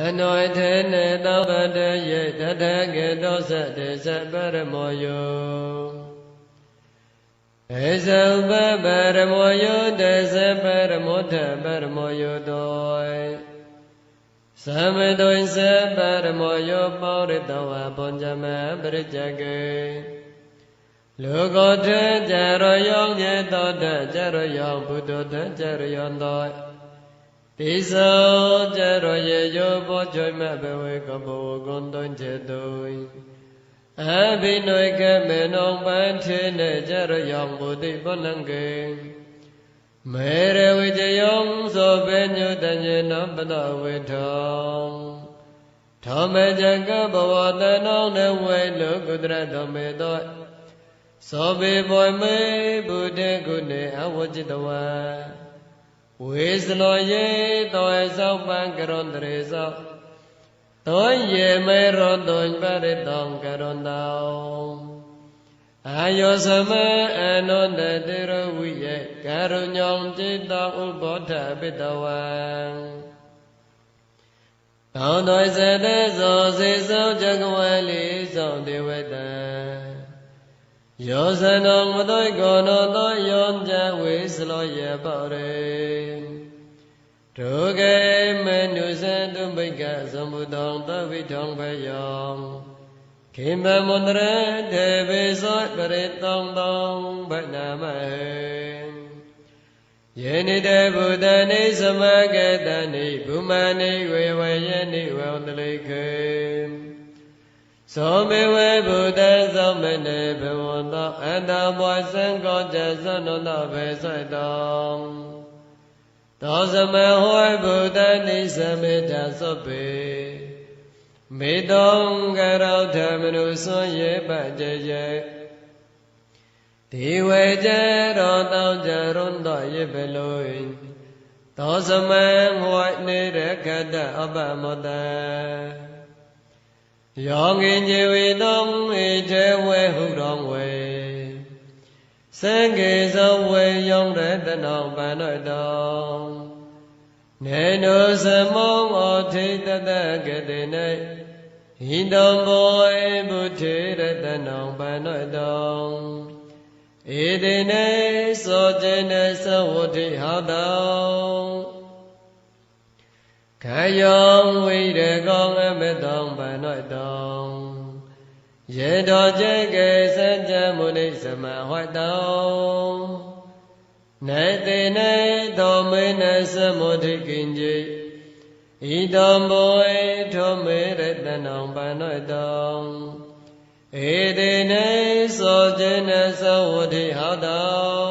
အနောထေနေသောပတယေတထကေတောသတေသပရမောယောဧဇဥပပရမောယောတေသပရမောထပရမောယောတောသမတုံသပရမောယောပောရတောဝဘုံဇမပရိจကေလောကောထေကြရောယောညေတောတကြရောယောဘုဒ္ဓတကြရောယောတော ပိသောကြရောယေယောဘောကြွိမဘဝေကဘောကွန်တွင်ချေတုယအဘိနွေကမေနုံပန်ထေနေကြရောယောဘုဒိဘောနံကေမေရဝိဇယောသောဘေညုတဉ္ဇေနပနဝေထောဓမ္မေဇကဘဝတနောနဝေလောကုတရဓမ္မေသောသောဘေဘောမေဘုဒ္ဓဂုဏေအဝจิตဝံ ဝေစလောယေတောသောပံကရွန်တရေသောတောယေမေရောတောပရိတောကရွန်တောအာယောသမအနုတတေရဝိယေကာရုညောင်จิตတောဥပောထပိတဝံသောတောစတေဇောစေသောဇဂဝလိသောဒေဝတံ ယောဇနောမတောကောနောသောယောကြဝေစလောယေပောရေဒုကေမနုဇတုဘိကသမုတောသဗ္ဗိထောဘယောခိမမန္တရတေဘေသောပရိတောံတောဗနာမဟေယေနိတေဘုဒ္ဓနိသမဂတနိဘုမာနိဝေဝယေနိဝံတလိခေ သောမေဝေဘုဒ္ဓသောမနေဘဝန္တောအတ္တဘောစံကောကြသနုတောဘေဆွတ်တောသောသမဟောဘုဒ္ဓနိသမေတ္တသောပေမေတောကရောဓမနုသွန်ရေပကြရေဒီဝေကြရောတောကြရွန်တော်ရေပလုယသောသမဟောနေရခတအပမောတ ယောငင်ညေဝေတောဧတေဝေဟုတော်ဝေသံဃေသောဝေယောရတနောပန္နတောနေနုသမောဩထိတတကတိနေဟိတံဘောဧဘုထေရတနောပန္နတောဧတေနေသောចេနေသဝတိဟတော ခယောဝိရကောအမတောပန္နတောယေတောចេကေစัจ जा မုနိသမဟောတောနေတေနေသောမေနသမုဒိကိဉ္จิဣတံဘောဧထောမေရတနောပန္နတောဧတေနေသောចេနသဝတိဟတော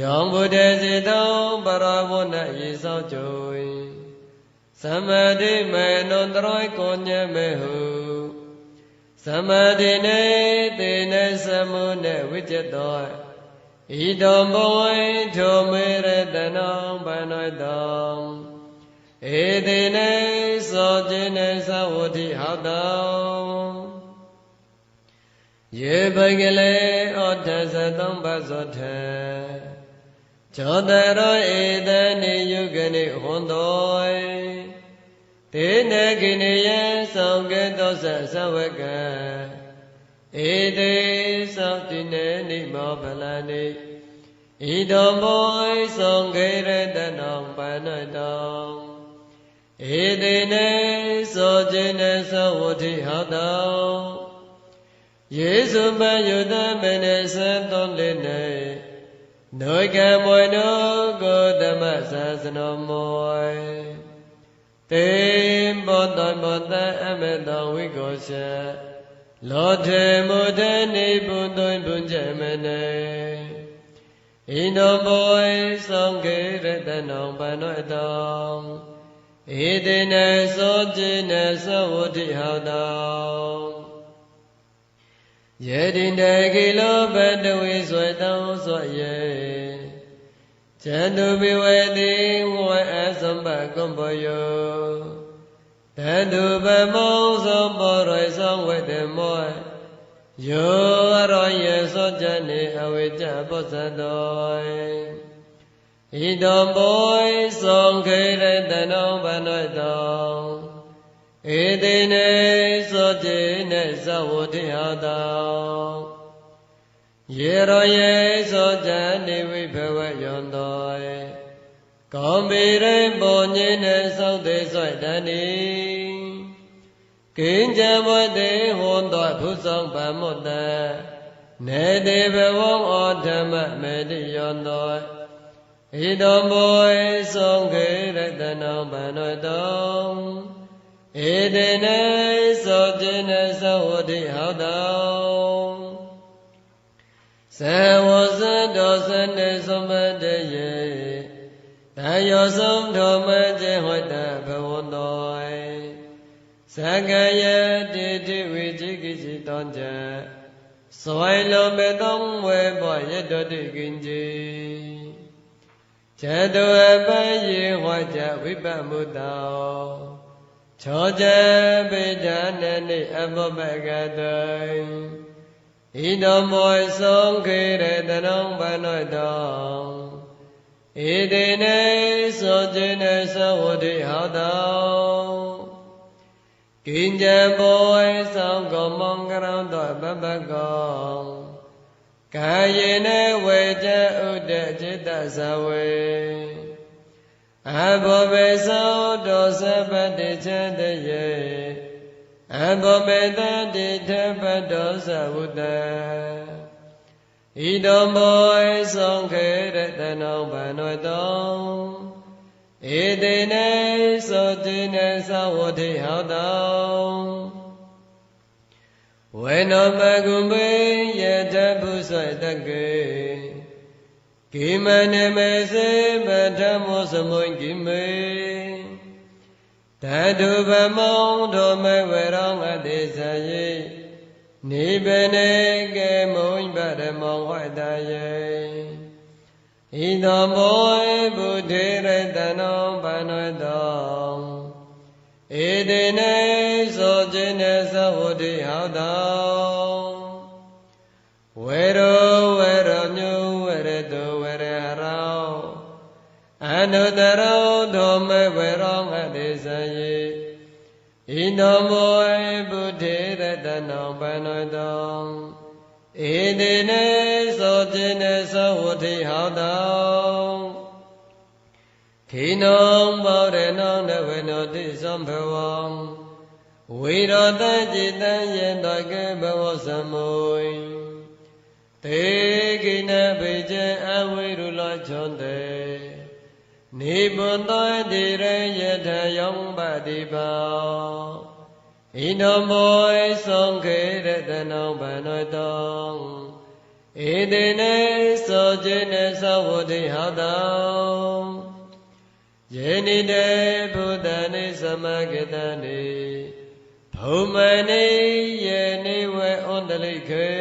ယောဘုဒ္ဓစေတောပရဝဏယေသောကြုံသမတိမေနုတရောကိုညမေဟုသမတိနေတေနေသမုနေဝိจิตတောဣတံဘောဝေထောမေရတနောပန္နတောဧတေနေသောចេနေသဝတိဟတောယေဘဂလေဩထသသုံးပါးသောထေ ဇောတရောဧတနိယုဂနိဟွန်တောတေနကိနေယသောကေတောသသဝကဧတေသောတိနေနိမောဗလနိဣတောမောသောကေရတနောပန္နတောဧတေနေသောจินေသောဝတိဟတောယေစုပယုတမေနသတုံးလေးနေ နောကမွေနောကိုဓမ္မသာသနောမောတေဘောတဘောတအမေတောဝိကောရှလောထေမုဒနိဘုံသွင်ဘုံချက်မနေဣန္ဒဘောဧသံဃေရတနောပန္နောတောဧတေနသောจินသဝတိဟောတော ယေတိတေကိလောဘတဝိဆွေတောဆွယေဇန္တုပိဝေတိဝေအသမ္ပကုံပယောတတုပမောသောပောရိသောဝေတမောယောရောယေသောဇနေအဝိကြပောဇတောဣတောဘောသောခေရတနောဘနောတော ဧတိနေသောจิနေသဝတိဟတောယေရောယေသောဇန်နေဝိဘဝယောတောကောင်းပေရေပေါ်ညင်းနေသောတေဆွတ်တန်နီကိဉ္ဇဘဝတေဟွန်တော်ဘုဆောင်ဗမုတ္တနေတေဘဝံဩဓမ္မမေတိယောတောဣတောဘောဧသောခေရတနောဗန္နောတော ဧတေနေသောจิနေသောဝတိဟောတောသဝဇတောသနေသမတယေတယောဆုံးတော်မကျေဟောတဘဝန္တောသကယတိတိဝိจิကိစီတောကြစွိလောမေတောဝေဘောယတတိကိဉ္စီဇတောအပယေဟောကြဝိပမုတော ချောဇေပိဋ္ဌာနနိအဘောပကတုဣဒောမောသုံခေရတနောဘနောတောဣတိနေသောဇိနေသောဝတိဟောတောကိဉ္ဇဘောသောကောမောကရောတောပပကောကာယေနဝေဇဥဒ္ဒจิตသဝေ အဘောဘေသောတောသဗ္ဗတိချန္တယေအဘောဘေတတိထပတောသဝုတံဣတောမောသောခေရတနောဗန္နောတောဧတေနေသောတိနေသဝတိဟောတောဝေနောပကုမေယတပုဆွတကေ ကိမနေမေစေပထမောသမုန်ကိမေတတုဗမောဒောမေဝရောငတိသယေနိဗ္ဗေနကေမုန်ပရမောဝတ္တယေဣသောမောဘုထေရတနောပနဝတောဧတေနေသောခြင်းနေသဝတိဟောတောဝေရောဝေရော အနုတရောဓမ္မဝေရောငတိစယေဣနောမောဘုထေရတနောပဏေတောဧတေနေသောခြင်းနေသဝတိဟောတောခိနောဘောရနောနဝနောတိသမ္ဘဝံဝိရောတจิตံယေတကေဘဝသမုယတေကိနဘေဇံအဝိရုလချွန်တေ နိဗ္ဗန္တောတိရယထယောပတိပါဣနမောသံခေရတနောဗန္နောတောဧတေနေသောจิနေသဝတိဟတောယေနိတေဘုဒ္ဓနိသမဂတနိဘုမနိယေနိဝေဩတလိခေ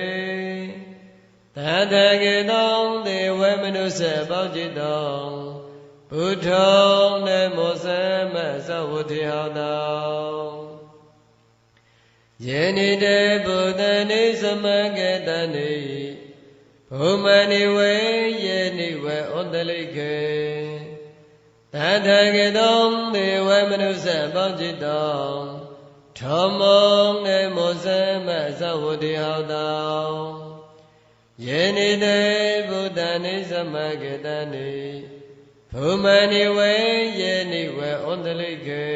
တတကေတောသေဝမနုစပေါจิตတော ဘုထောနမောသမသဝတိဟောတောယေနိတေဘုဒ္ဓနိသမဂတနိဘုမနိဝေယေနိဝေဩတလိခေတထကတောသေဝမနုဿပေါจิตတောထောမောနေမောဇမသဝတိဟောတောယေနိတေဘုဒ္ဓနိသမဂတနိ ဘုမနိဝေယေနိဝေဩတလိကေ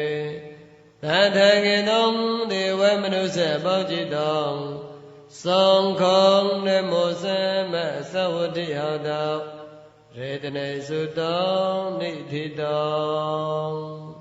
တထကတောသေဝမနုဿပေါจิตတောသံဃောနေမောဇမသဝတိဟောတောရေတနေစုတောနိဋ္ဌိတော